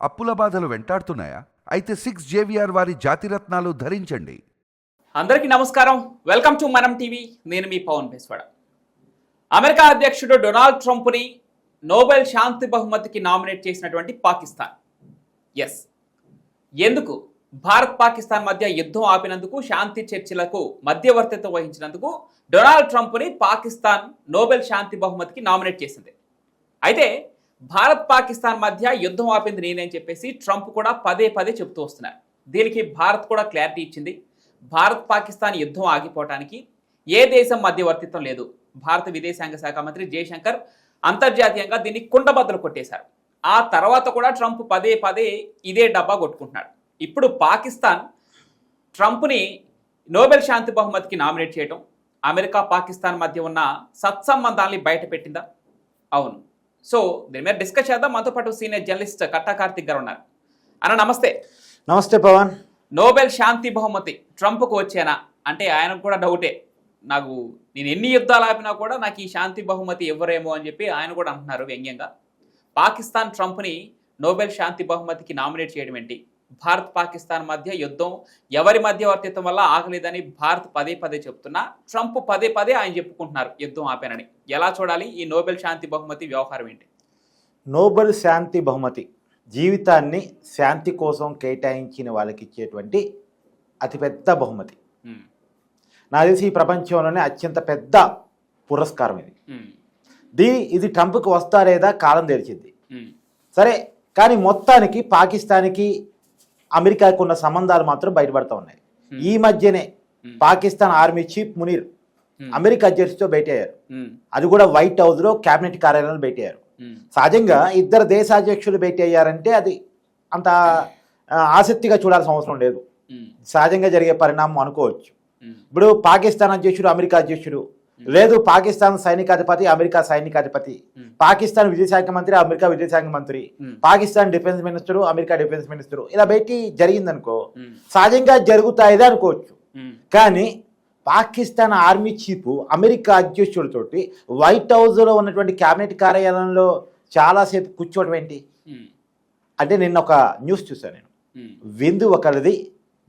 అప్పుల బాధలు వెంటాడుతున్నాయా? అయితే సిక్స్ జేవిఆర్ వారి జాతిరత్నాలు ధరించండి. అందరికీ నమస్కారం. Welcome to Manam TV. నేను మీ పవన్ బేస్వాడ. అమెరికా అధ్యక్షుడు డొనాల్డ్ ట్రంప్ని నోబెల్ శాంతి బహుమతికి నామినేట్ చేసినటువంటి పాకిస్తాన్. ఎస్ ఎందుకు? భారత్ పాకిస్తాన్ మధ్య యుద్ధం ఆపినందుకు శాంతి చర్చలకు మధ్యవర్తిత్వం వహించినందుకు డొనాల్డ్ ట్రంప్ని పాకిస్తాన్ నోబెల్ శాంతి బహుమతికి నామినేట్ చేసింది. అయితే భారత్ పాకిస్తాన్ మధ్య యుద్ధం ఆపింది నేనని చెప్పేసి ట్రంప్ కూడా పదే పదే చెబుతూ వస్తున్నారు. దీనికి భారత్ కూడా క్లారిటీ ఇచ్చింది. భారత్ పాకిస్తాన్ యుద్ధం ఆగిపోవటానికి ఏ దేశం మధ్యవర్తిత్వం లేదు. భారత విదేశాంగ శాఖ మంత్రి జయశంకర్ అంతర్జాతీయంగా దీన్ని కుండబద్దలు కొట్టేశారు. ఆ తర్వాత కూడా ట్రంప్ పదే పదే ఇదే డబ్బా కొట్టుకుంటున్నాడు. ఇప్పుడు పాకిస్తాన్ ట్రంప్ని నోబెల్ శాంతి బహుమతికి నామినేట్ చేయడం అమెరికా పాకిస్తాన్ మధ్య ఉన్న సత్సంబంధాల్ని బయట పెట్టిందా అవును. సో దీని మీద డిస్కస్ చేద్దాం. మనతో పాటు సీనియర్ జర్నలిస్ట్ కట్టా కార్తిక్ గారు ఉన్నారు. అన్న నమస్తే. నమస్తే పవన్. నోబెల్ శాంతి బహుమతి ట్రంప్కు వచ్చేనా? అంటే ఆయనకు కూడా డౌటే. నాకు నేను ఎన్ని యుద్ధాలు ఆపినా కూడా నాకు ఈ శాంతి బహుమతి ఇవ్వరేమో అని చెప్పి ఆయన కూడా అంటున్నారు వ్యంగ్యంగా. పాకిస్తాన్ ట్రంప్ని నోబెల్ శాంతి బహుమతికి నామినేట్ చేయడం ఏంటి? భారత్ పాకిస్తాన్ మధ్య యుద్ధం ఎవరి మధ్యవర్తిత్వం వల్ల ఆగలేదని భారత్ పదే పదే చెప్తున్నా. ట్రంప్ పదే పదే ఆయన చెప్పుకుంటున్నారు యుద్ధం ఆపానని. ఎలా చూడాలి? ఈ నోబెల్ శాంతి బహుమతి వ్యవహారం ఏంటి? నోబెల్ శాంతి బహుమతి జీవితాన్ని శాంతి కోసం కేటాయించిన వాళ్ళకి ఇచ్చేటువంటి అతిపెద్ద బహుమతి. నాకు తెలిసి ఈ ప్రపంచంలోనే అత్యంత పెద్ద పురస్కారం ఇది. దీ ఇది ట్రంప్కి వస్తా లేదా కాలం తెరిచింది సరే కానీ మొత్తానికి పాకిస్తాన్కి అమెరికాకు ఉన్న సంబంధాలు మాత్రం బయటపడతా ఉన్నాయి. ఈ మధ్యనే. Pakistan army chief Munir. America అధ్యక్షుడితో భేటీ అయ్యారు అది కూడా వైట్ హౌస్లో కేబినెట్ కార్యాలయంలో భేటీ అయ్యారు ఉమ్, సహజంగా ఇద్దరు దేశాధ్యక్షులు భేటీ అయ్యారంటే అది అంత ఆసక్తిగా చూడాల్సిన అవసరం లేదు. సహజంగా జరిగే పరిణామం అనుకోవచ్చు. ఇప్పుడు పాకిస్తాన్ అధ్యక్షుడు అమెరికా అధ్యక్షుడు. లేదు పాకిస్తాన్ సైనికాధిపతి అమెరికా సైనికాధిపతి. పాకిస్తాన్ విదేశాంగ మంత్రి అమెరికా విదేశాంగ మంత్రి. Pakistan defence minister America defence minister. ఇలా భేటీ జరిగిందనుకో సహజంగా జరుగుతాయిదే అనుకోవచ్చు. కానీ పాకిస్తాన్ ఆర్మీ చీఫ్ అమెరికా అధ్యక్షుడితోటి వైట్ హౌస్లో ఉన్నటువంటి కేబినెట్ కార్యాలయంలో చాలాసేపు కూర్చోవడం ఏంటి? ఉమ్, అంటే నిన్న ఒక న్యూస్ చూశాను నేను. ఉమ్, విందు ఒకరిది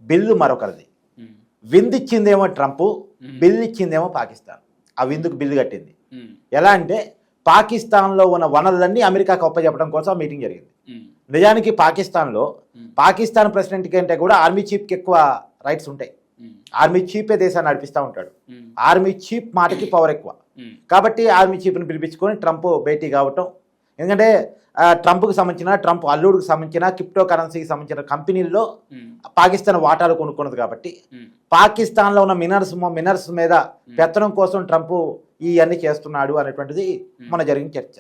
బిల్లు మరొకరిది. ఉమ్, విందు ఇచ్చిందేమో ట్రంప్ Hmm. బిల్లు ఇచ్చిందేమో పాకిస్తాన్. ఆ విందుకు బిల్లు కట్టింది. ఎలా అంటే పాకిస్తాన్లో ఉన్న వనరులన్నీ అమెరికాకు అప్పచెప్పడం కోసం ఆ మీటింగ్ జరిగింది. నిజానికి పాకిస్తాన్లో Hmm. పాకిస్తాన్ ప్రెసిడెంట్ కంటే కూడా ఆర్మీ చీఫ్కి ఎక్కువ రైట్స్ ఉంటాయి. ఆర్మీ చీఫే దేశాన్ని నడిపిస్తూ ఉంటాడు. ఆర్మీ చీఫ్ మాటకి పవర్ ఎక్కువ. కాబట్టి ఆర్మీ చీఫ్ని పిలిపించుకొని ట్రంప్ భేటీ కావటం. ఎందుకంటే ట్రంప్కి సంబంధించిన ట్రంప్ అల్లుడికి సంబంధించిన క్రిప్టో కరెన్సీకి సంబంధించిన కంపెనీల్లో పాకిస్తాన్ వాటాలు కొనుక్కున్నది కాబట్టి పాకిస్తాన్లో ఉన్న మినర్స్ మినర్స్ మీద పెత్తనం కోసం ట్రంప్ ఇవన్నీ చేస్తున్నాడు అనేటువంటిది మన జరిగిన చర్చ.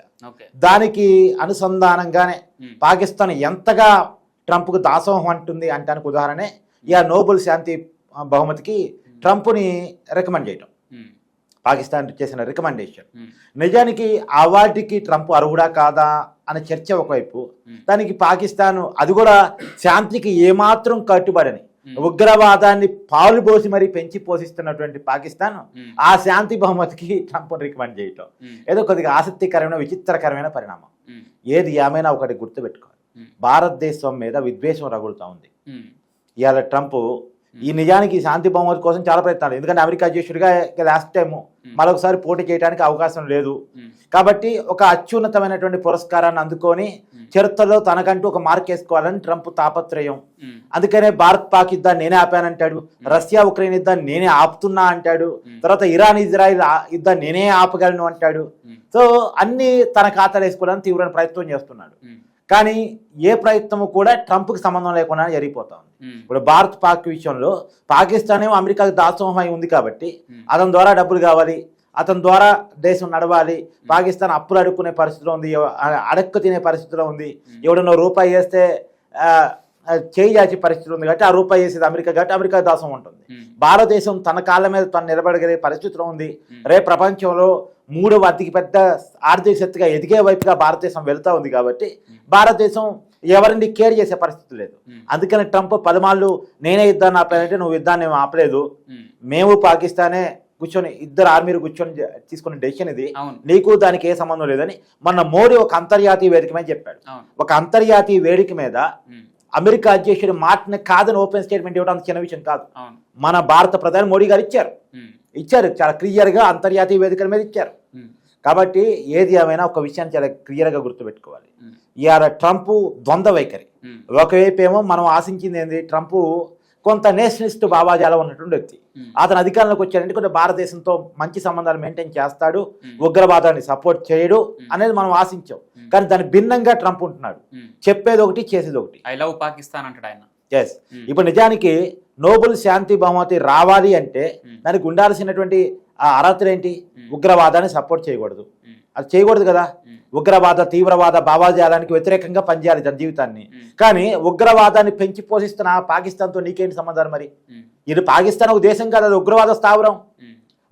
దానికి అనుసంధానంగానే పాకిస్తాన్ ఎంతగా ట్రంప్కు దాసోహం అంటుంది అంటానికి ఉదాహరణే ఇక నోబెల్ శాంతి బహుమతికి ట్రంప్ని రికమెండ్ చేయటం. పాకిస్తాన్ చేసిన రికమెండేషన్ నిజానికి ఆ అవార్డుకి ట్రంప్ అర్హుడా కాదా అనే చర్చ ఒకవైపు దానికి పాకిస్తాన్ అది కూడా శాంతికి ఏమాత్రం కట్టుబడని ఉగ్రవాదాన్ని పాలు పోసి మరీ పెంచి పోషిస్తున్నటువంటి పాకిస్తాన్ ఆ శాంతి బహుమతికి ట్రంప్ రికమెండ్ చేయటం. ఏదో కొద్దిగా ఆసక్తికరమైన విచిత్రకరమైన పరిణామం. ఏది ఏమైనా ఒకటి గుర్తుపెట్టుకోవాలి. భారతదేశం మీద విద్వేషం రగులుతా ఉంది. ఇవాళ ట్రంప్ ఈ నిజానికి శాంతి బహుమతి కోసం చాలా ప్రయత్నాలు. ఎందుకంటే అమెరికా అధ్యక్షుడిగా లాస్ట్ టైం మరొకసారి పోటీ చేయడానికి అవకాశం లేదు. ఉమ్, కాబట్టి ఒక అత్యున్నతమైనటువంటి పురస్కారాన్ని అందుకొని చరిత్రలో తనకంటూ ఒక మార్క్ వేసుకోవాలని ట్రంప్ తాపత్రయం. అందుకనే భారత్ పాక్ యుద్ధాన్ని నేనే ఆపానంటాడు రష్యా ఉక్రెయిన్ యుద్ధాన్ని నేనే ఆపుతున్నా అంటాడు. Hmm. తర్వాత ఇరాన్ ఇజ్రాయిల్ యుద్ధాన్ని నేనే ఆపగలను అంటాడు. సో అన్ని తన ఖాతాలు వేసుకోవడానికి తీవ్రమైన ప్రయత్నం చేస్తున్నాడు. కానీ ఏ ప్రయత్నము కూడా ట్రంప్కి సంబంధం లేకుండా జరిగిపోతా ఉంది. ఇప్పుడు భారత్ పాక్ విషయంలో పాకిస్తాన్ ఏమో అమెరికాకు దాసోహం అయి ఉంది కాబట్టి అతని ద్వారా డబ్బులు కావాలి అతని ద్వారా దేశం నడవాలి పాకిస్తాన్ అప్పులు అడుక్కునే పరిస్థితిలో ఉంది అడక్కు తినే పరిస్థితిలో ఉంది. ఎవడన్నా రూపాయి వేస్తే చేయి చాచే పరిస్థితి ఉంది కాబట్టి ఆ రూపాయి వేసేది అమెరికా కాబట్టి అమెరికా దాసం ఉంటుంది. భారతదేశం తన కాళ్ళ మీద తను నిలబడగలిగే పరిస్థితిలో ఉంది. రేపు ప్రపంచంలో మూడవ అతి పెద్ద ఆర్థిక శక్తిగా ఎదిగే వైపుగా భారతదేశం వెళ్తా ఉంది కాబట్టి భారతదేశం ఎవరిని కేర్ చేసే పరిస్థితి లేదు. అందుకని ట్రంప్ పలుమార్లు నేనే యుద్ధాన్ని ఆపానంటే నువ్వు యుద్ధాన్ని ఆపలేదు. మేము. పాకిస్తానే కూర్చొని ఇద్దరు ఆర్మీలు కూర్చొని తీసుకున్న డెసిషన్ ఇది. నీకు దానికి ఏ సంబంధం లేదని మొన్న మోడీ ఒక అంతర్జాతీయ వేదిక మీద చెప్పాడు. ఒక అంతర్జాతీయ వేదిక మీద అమెరికా అధ్యక్షుడు మాటని కాదని ఓపెన్ స్టేట్మెంట్ ఇవ్వడం చిన్న విషయం కాదు. మన భారత ప్రధాని మోడీ గారు ఇచ్చారు. ఇచ్చారు. చాలా క్లియర్గా అంతర్జాతీయ వేదికల మీద ఇచ్చారు. కాబట్టి ఏది ఏమైనా ఒక విషయాన్ని చాలా క్లియర్గా గుర్తుపెట్టుకోవాలి. ఇవాళ ట్రంప్ ద్వంద్వ వైఖరి. ఒకవైపు ఏమో మనం ఆశించింది ఏంది? ట్రంప్ కొంత నేషనలిస్ట్ భావాజాలం ఉన్నటువంటి వ్యక్తి. అతను అధికారంలోకి వచ్చాడంటే కొంచెం భారతదేశంతో మంచి సంబంధాలు మెయింటైన్ చేస్తాడు. ఉగ్రవాదాన్ని సపోర్ట్ చేయడు. అనేది మనం ఆశించాం. కానీ దాని భిన్నంగా ట్రంప్ ఉంటున్నాడు. చెప్పేది ఒకటి చేసేది ఒకటి. ఐ లవ్ పాకిస్తాన్ అంటాడు ఆయన. ఎస్ ఉమ్, ఇప్పుడు నిజానికి నోబుల్ శాంతి బహుమతి రావాలి అంటే ఉమ్, దానికి ఉండాల్సినటువంటి ఆ అర్హతలు ఏంటి? ఉమ్, ఉగ్రవాదాన్ని సపోర్ట్ చేయకూడదు. అది చేయకూడదు కదా? ఉగ్రవాద తీవ్రవాద భావాజాలానికి వ్యతిరేకంగా పనిచేయాలి తన జీవితాన్ని. కానీ ఉగ్రవాదాన్ని పెంచి పోషిస్తున్న పాకిస్తాన్తో నీకేంటి సంబంధాలు మరి? ఇది పాకిస్తాన్ ఒక దేశం కాదు అది ఉగ్రవాద స్థావరం.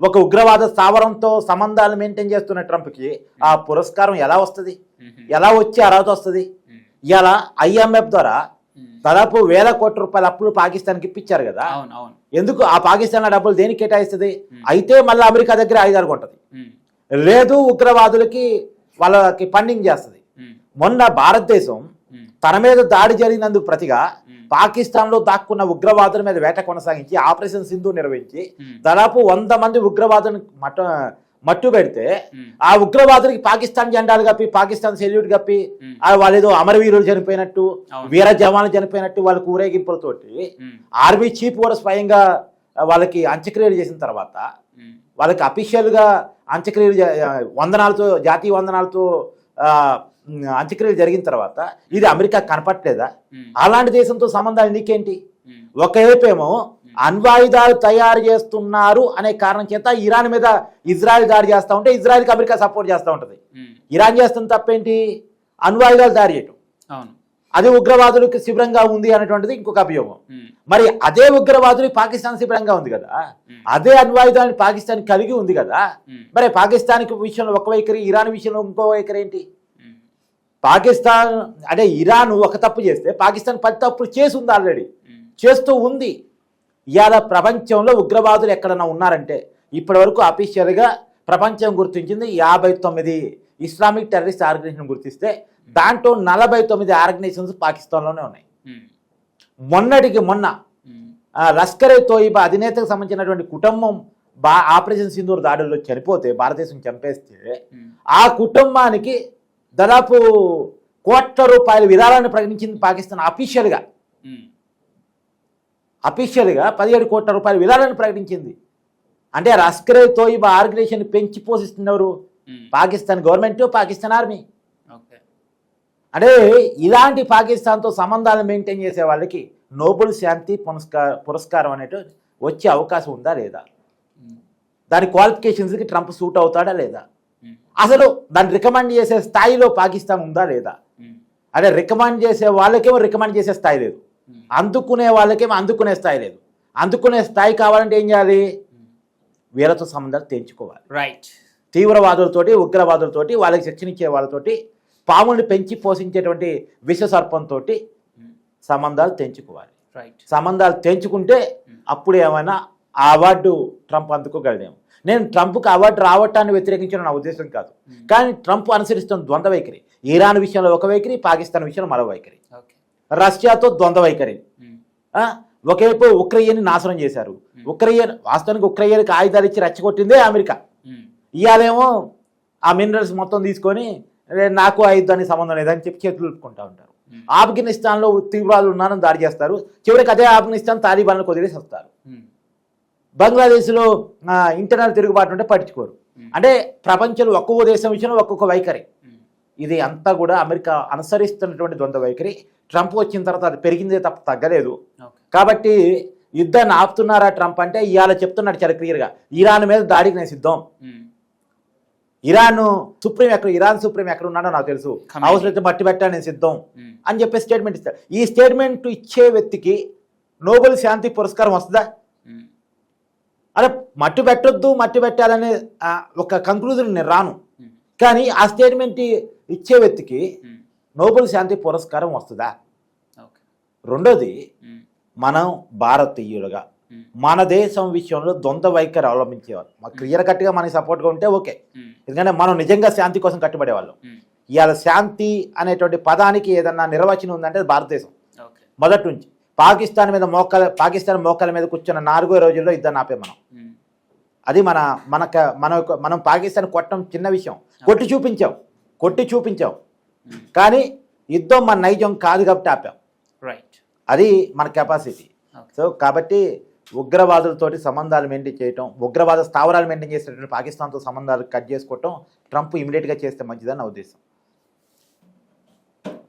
ఒక ఉగ్రవాద స్థావరంతో సంబంధాలు మెయింటైన్ చేస్తున్న ట్రంప్కి ఆ పురస్కారం ఎలా వస్తుంది? ఎలా వచ్చి అర్హత వస్తుంది? ఇలా ఐఎంఎఫ్ ద్వారా. దాదాపు వేల కోట్ల రూపాయల అప్పులు పాకిస్తాన్కి ఇప్పించారు కదా. ఎందుకు ఆ పాకిస్తాన్ డబ్బులు దేనికి కేటాయిస్తుంది? ఉమ్. అయితే మళ్ళీ అమెరికా దగ్గర ఆయుధాలు కొంటది ఉమ్, లేదు ఉగ్రవాదులకి వాళ్ళకి ఫండింగ్ చేస్తుంది. మొన్న భారతదేశం తన మీద దాడి జరిగినందుకు ప్రతిగా ఉమ్, పాకిస్తాన్లో దాక్కున్న ఉగ్రవాదుల మీద వేట కొనసాగించి ఆపరేషన్ సింధు నిర్వహించి దాదాపు వంద మంది ఉగ్రవాదులను మట్ట మట్టు పెడితే ఆ ఉగ్రవాదులకి పాకిస్తాన్ జెండాలు కప్పి పాకిస్తాన్ సెల్యూట్ కప్పి వాళ్ళు ఏదో అమరవీరులు చనిపోయినట్టు. వీర జవాన్లు చనిపోయినట్టు వాళ్ళకి ఊరేగింపులతోటి ఆర్మీ చీఫ్ కూడా స్వయంగా వాళ్ళకి అంత్యక్రియలు చేసిన తర్వాత వాళ్ళకి అఫీషియల్గా అంత్యక్రియలు వందనాలతో జాతీయ వందనాలతో అంత్యక్రియలు జరిగిన తర్వాత ఇది అమెరికా కనపట్లేదా? అలాంటి దేశంతో సంబంధాలు నీకేంటి? ఒకవైపు ఏమో అణ్వాయుధాలు తయారు చేస్తున్నారు అనే కారణం చేత ఇరాన్ మీద ఇజ్రాయెల్ దాడి చేస్తూ ఉంటే ఇజ్రాయెల్కి అమెరికా సపోర్ట్ చేస్తూ ఉంటుంది. ఇరాన్ చేస్తున్న తప్పేంటి? అణ్వాయుధాలు తయారు చేయటం. అవును. అది ఉగ్రవాదులకు శిబిరంగా ఉంది అనేటువంటిది ఇంకొక అభియోగం. మరి అదే ఉగ్రవాదులు పాకిస్తాన్ శిబిరంగా ఉంది కదా? అదే అణ్వాయుధాన్ని పాకిస్తాన్ కలిగి ఉంది కదా? మరి పాకిస్తాన్ విషయంలో ఒక వైఖరి ఇరాన్ విషయంలో ఇంకో వైఖరి ఏంటి? పాకిస్తాన్ అంటే ఇరాన్ ఒక తప్పు చేస్తే పాకిస్తాన్ పది తప్పులు చేసి ఉంది ఆల్రెడీ చేస్తూ ఉంది. ఇవాళ ప్రపంచంలో ఉగ్రవాదులు ఎక్కడన్నా ఉన్నారంటే ఇప్పటి వరకు అఫీషియల్గా ప్రపంచం గుర్తించింది యాభై తొమ్మిది ఇస్లామిక్ టెర్రరిస్ట్ ఆర్గనైజేషన్ గుర్తిస్తే దాంట్లో నలభై తొమ్మిది ఆర్గనైజేషన్స్ పాకిస్తాన్లోనే ఉన్నాయి. మొన్నటికి మొన్న లష్కరే తోయిబా అధినేతకు సంబంధించినటువంటి కుటుంబం బా ఆపరేషన్ సింధూర్ దాడుల్లో చనిపోతే భారతదేశం చంపేస్తే ఆ కుటుంబానికి దాదాపు కోట్ల రూపాయల విరాళాన్ని ప్రకటించింది పాకిస్తాన్ అఫీషియల్గా అఫీషియల్గా పదిహేడు కోట్ల రూపాయల విరాళాన్ని ప్రకటించింది. అంటే లష్కరే తోయిబా ఆర్గనైజేషన్ పెంచి పోషిస్తున్నారు పాకిస్తాన్ గవర్నమెంట్ పాకిస్తాన్ ఆర్మీ. అంటే ఇలాంటి పాకిస్తాన్తో సంబంధాలు మెయింటైన్ చేసే వాళ్ళకి నోబెల్ శాంతి పురస్కార పురస్కారం అనేటు వచ్చే అవకాశం ఉందా లేదా? దాని క్వాలిఫికేషన్స్కి ట్రంప్ సూట్ అవుతాడా లేదా? అసలు దాన్ని రికమెండ్ చేసే స్థాయిలో పాకిస్తాన్ ఉందా లేదా? అంటే రికమెండ్ చేసే వాళ్ళకేమో రికమెండ్ చేసే స్థాయి లేదు. అందుకునే వాళ్ళకేమో అందుకునే స్థాయి లేదు. అందుకునే స్థాయి కావాలంటే ఏం చేయాలి? ఉమ్. వీళ్ళతో సంబంధాలు తెంచుకోవాలి. రైట్ తీవ్రవాదులతోటి ఉగ్రవాదులతోటి వాళ్ళకి శిక్షణ ఇచ్చే వాళ్ళతోటి పాముల్ని పెంచి పోషించేటువంటి విష సర్పంతో ఉమ్, సంబంధాలు తెంచుకోవాలి. రైట్ సంబంధాలు తెంచుకుంటే అప్పుడు ఏమైనా ఆ అవార్డు ట్రంప్ అందుకోగలడేమో నేను ట్రంప్కి అవార్డు రావటాన్ని వ్యతిరేకించిన నా ఉద్దేశం కాదు. కానీ ట్రంప్ అనుసరిస్తున్న ద్వంద్వ వైఖరి ఇరాన్ విషయంలో ఒక వైఖరి పాకిస్తాన్ విషయంలో మరో వైఖరి. రష్యాతో ద్వంద్వ వైఖరి ఒకవైపు ఉక్రెయిన్ నాశనం చేశారు. ఉక్రెయిన్ వాస్తవానికి ఉక్రెయిన్కి ఆయుధాలు ఇచ్చి రెచ్చగొట్టిందే అమెరికా. ఇవాళేమో ఆ మినరల్స్ మొత్తం తీసుకొని "రే, నాకు ఆయుధానికి సంబంధం లేదని చెప్పి చేతులు ఊపుకుంటా ఉంటారు. ఆఫ్ఘనిస్తాన్లో తీవ్రవాదులు ఉన్నారని దాడి చేస్తారు. చివరికి అదే ఆఫ్ఘనిస్తాన్ తాలిబాన్లకు వదిలేసి వస్తారు బంగ్లాదేశ్లో ఇంటర్నల్ తిరుగుబాటు ఉంటే పట్టించుకోరు. అంటే ప్రపంచంలో ఒక్కొక్క దేశం విషయంలో ఒక్కొక్క వైఖరి. ఇది అంతా కూడా అమెరికా అనుసరిస్తున్నటువంటి ద్వంద్వ వైఖరి. ట్రంప్ వచ్చిన తర్వాత అది పెరిగిందే తప్ప తగ్గలేదు. కాబట్టి యుద్ధాన్ని ఆపుతున్నారా ట్రంప్ అంటే ఇవాళ చెప్తున్నాడు చాలా క్లియర్గా ఇరాన్ మీద దాడికి నేను సిద్ధం. ఇరాన్ సుప్రీం ఎక్కడ ఇరాన్ సుప్రీం ఎక్కడ ఉన్నాడో నాకు తెలుసు. అవసరమైతే మట్టి పెట్టా నేను సిద్ధం. అని చెప్పి స్టేట్మెంట్ ఇస్తాడు. ఈ స్టేట్మెంట్ ఇచ్చే వ్యక్తికి నోబెల్ శాంతి పురస్కారం వస్తుందా? అరే మట్టి పెట్టొద్దు మట్టి పెట్టాలనే ఒక కంక్లూజన్ నేను రాను. కానీ ఆ స్టేట్మెంట్ ఇచ్చే వ్యక్తికి నోబెల్ శాంతి పురస్కారం వస్తుందా? రెండోది మనం భారతీయులుగా మన దేశం విషయంలో ద్వంద్వ వైఖరి అవలంబించేవారు. మా క్లియర్ కట్గా మనకి సపోర్ట్గా ఉంటే ఓకే. ఎందుకంటే మనం నిజంగా శాంతి కోసం కట్టుబడేవాళ్ళం. ఇవాళ శాంతి అనేటువంటి పదానికి ఏదన్నా నిర్వచనం ఉందంటే భారతదేశం. మొదటి నుంచి. పాకిస్తాన్ మీద మోకాల పాకిస్తాన్ మోకాల మీద కూర్చున్న నాలుగో రోజుల్లో ఇద్దరు ఆపే మనం. అది మన మనక మనం పాకిస్తాన్ కొట్టడం చిన్న విషయం. కొట్టి చూపించాం. కొట్టి చూపించాం. కానీ యుద్ధం మన నైజం కాదు కాబట్టి ఆపాం. రైట్ అది మన కెపాసిటీ సో కాబట్టి ఉగ్రవాదులతోటి సంబంధాలు మెయింటైన్ చేయటం ఉగ్రవాద స్థావరాలు మెయింటైన్ చేసేటువంటి పాకిస్తాన్తో సంబంధాలు కట్ చేసుకోవటం ట్రంప్ ఇమీడియట్గా చేస్తే మంచిదని నా ఉద్దేశం.